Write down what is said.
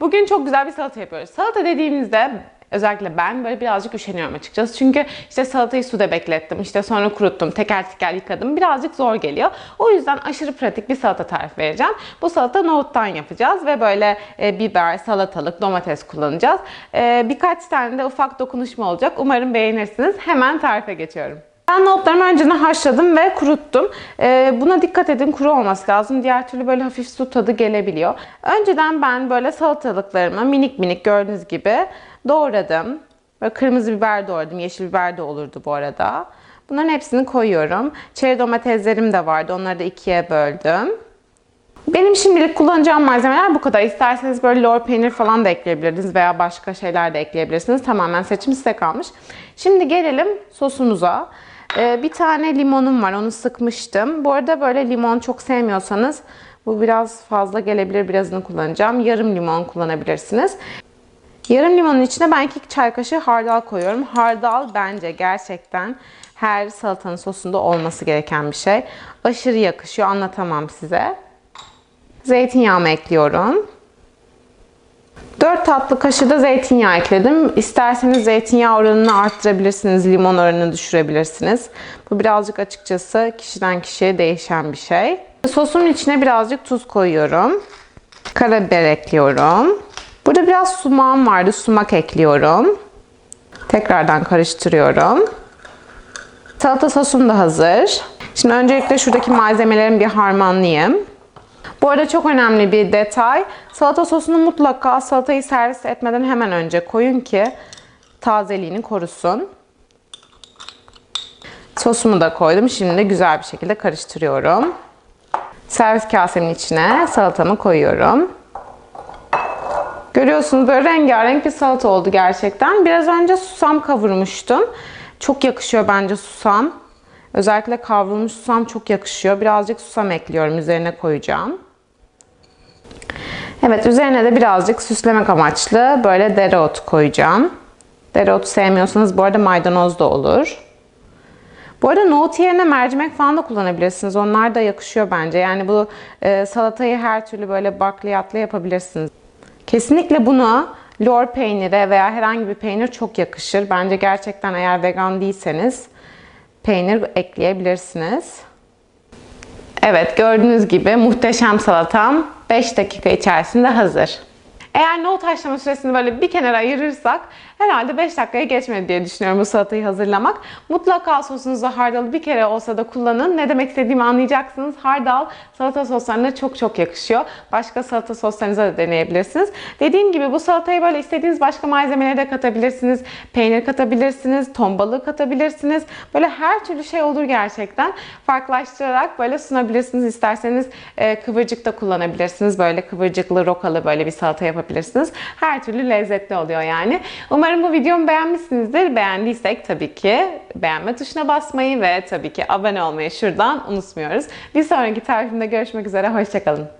Bugün çok güzel bir salata yapıyoruz. Salata dediğimizde özellikle ben böyle birazcık üşeniyorum açıkçası. Çünkü işte salatayı suda beklettim, işte sonra kuruttum, teker teker yıkadım. Birazcık zor geliyor. O yüzden aşırı pratik bir salata tarifi vereceğim. Bu salata nohuttan yapacağız ve böyle e, biber, salatalık, domates kullanacağız. E, birkaç tane de ufak dokunuşma olacak. Umarım beğenirsiniz. Hemen tarife geçiyorum. Ben nohutlarımı önceden haşladım ve kuruttum. Ee, buna dikkat edin kuru olması lazım. Diğer türlü böyle hafif su tadı gelebiliyor. Önceden ben böyle salatalıklarımı minik minik gördüğünüz gibi doğradım. Böyle kırmızı biber doğradım. Yeşil biber de olurdu bu arada. Bunların hepsini koyuyorum. Çeri domateslerim de vardı. Onları da ikiye böldüm. Benim şimdilik kullanacağım malzemeler bu kadar. İsterseniz böyle lor peynir falan da ekleyebilirsiniz veya başka şeyler de ekleyebilirsiniz. Tamamen seçim size kalmış. Şimdi gelelim sosumuza. Ee, bir tane limonum var. Onu sıkmıştım. Bu arada böyle limon çok sevmiyorsanız bu biraz fazla gelebilir. Birazını kullanacağım. Yarım limon kullanabilirsiniz. Yarım limonun içine ben 2 çay kaşığı hardal koyuyorum. Hardal bence gerçekten her salatanın sosunda olması gereken bir şey. Aşırı yakışıyor. Anlatamam size. Zeytinyağımı ekliyorum. 4 tatlı kaşığı da zeytinyağı ekledim. İsterseniz zeytinyağı oranını arttırabilirsiniz, limon oranını düşürebilirsiniz. Bu birazcık açıkçası kişiden kişiye değişen bir şey. Sosumun içine birazcık tuz koyuyorum. Karabiber ekliyorum. Burada biraz sumağım vardı, sumak ekliyorum. Tekrardan karıştırıyorum. Salata sosum da hazır. Şimdi öncelikle şuradaki malzemelerimi bir harmanlayayım. Bu arada çok önemli bir detay. Salata sosunu mutlaka salatayı servis etmeden hemen önce koyun ki tazeliğini korusun. Sosumu da koydum. Şimdi güzel bir şekilde karıştırıyorum. Servis kasemin içine salatamı koyuyorum. Görüyorsunuz böyle rengarenk bir salata oldu gerçekten. Biraz önce susam kavurmuştum. Çok yakışıyor bence susam. Özellikle kavrulmuş susam çok yakışıyor. Birazcık susam ekliyorum. Üzerine koyacağım. Evet üzerine de birazcık süslemek amaçlı böyle dereotu koyacağım. Dereotu sevmiyorsanız bu arada maydanoz da olur. Bu arada nohut yerine mercimek falan da kullanabilirsiniz. Onlar da yakışıyor bence. Yani bu e, salatayı her türlü böyle bakliyatla yapabilirsiniz. Kesinlikle bunu lor peynire veya herhangi bir peynir çok yakışır. Bence gerçekten eğer vegan değilseniz peynir ekleyebilirsiniz. Evet gördüğünüz gibi muhteşem salatam 5 dakika içerisinde hazır. Eğer nohut haşlama süresini böyle bir kenara ayırırsak herhalde 5 dakikaya geçmedi diye düşünüyorum bu salatayı hazırlamak. Mutlaka sosunuzu hardalı bir kere olsa da kullanın. Ne demek istediğimi anlayacaksınız. Hardal salata soslarına çok çok yakışıyor. Başka salata soslarınıza da deneyebilirsiniz. Dediğim gibi bu salatayı böyle istediğiniz başka malzemeleri de katabilirsiniz. Peynir katabilirsiniz, ton balığı katabilirsiniz. Böyle her türlü şey olur gerçekten. Farklılaştırarak böyle sunabilirsiniz. İsterseniz e, kıvırcık da kullanabilirsiniz. Böyle kıvırcıklı, rokalı böyle bir salata yapabilirsiniz. Her türlü lezzetli oluyor yani. Umarım bu videomu beğenmişsinizdir. Beğendiysek tabii ki beğenme tuşuna basmayı ve tabii ki abone olmayı şuradan unutmuyoruz. Bir sonraki tarifimde görüşmek üzere. Hoşçakalın.